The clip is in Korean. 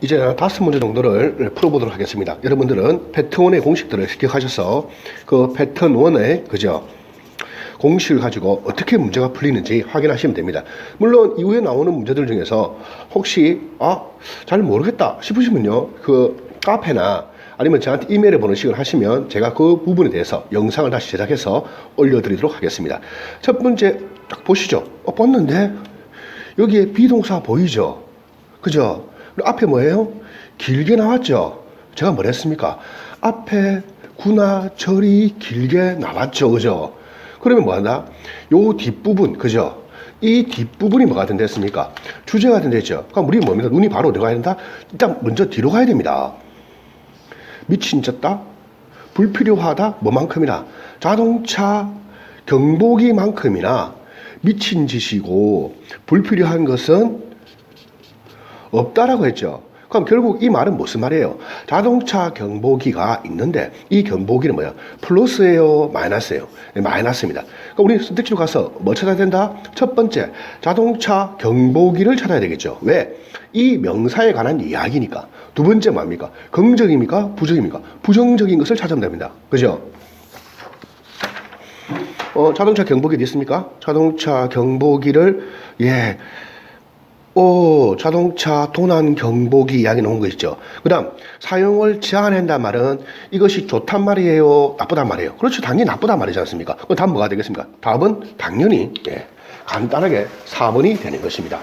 이제 다섯 문제 정도를 풀어보도록 하겠습니다. 여러분들은 패턴 1의 공식들을 기억하셔서 그 패턴 1의 그죠? 공식을 가지고 어떻게 문제가 풀리는지 확인하시면 됩니다. 물론 이후에 나오는 문제들 중에서 혹시 아 잘 모르겠다 싶으시면요 그 카페나 아니면 저한테 이메일을 보내식을 하시면 제가 그 부분에 대해서 영상을 다시 제작해서 올려드리도록 하겠습니다. 첫 번째 딱 보시죠. 어, 봤는데 여기에 비동사 보이죠? 그죠? 앞에 뭐예요? 길게 나왔죠? 제가 뭘 했습니까? 앞에 구나 절이 길게 나왔죠. 그죠? 그러면 뭐한다? 요 뒷부분, 그죠? 이 뒷부분이 뭐가 된댔습니까? 주제가 된댔죠. 그럼 우리 뭡니까? 눈이 바로 어디 가야 된다? 일단 먼저 뒤로 가야 됩니다. 미친 졌다? 불필요하다? 뭐만큼이나? 자동차 경보기만큼이나 미친 짓이고 불필요한 것은 없다라고 했죠. 그럼 결국 이 말은 무슨 말이에요? 자동차 경보기가 있는데 이 경보기는 뭐야? 플러스예요? 마이너스예요? 네, 마이너스입니다. 그러니까 우리 선택지로 가서 뭐 찾아야 된다? 첫 번째, 자동차 경보기를 찾아야 되겠죠. 왜? 이 명사에 관한 이야기니까. 두 번째 뭡니까? 긍정입니까? 부정입니까? 부정적인 것을 찾으면 됩니다. 그죠? 어, 자동차 경보기 어디 있습니까? 자동차 경보기를, 예, 오, 자동차 도난 경보기 이야기 나온 거 있죠. 그 다음, 사용을 제한한단 말은 이것이 좋단 말이에요? 나쁘단 말이에요? 그렇죠. 당연히 나쁘단 말이지 않습니까? 그럼 답은 뭐가 되겠습니까? 답은 당연히, 예, 간단하게 4번이 되는 것입니다.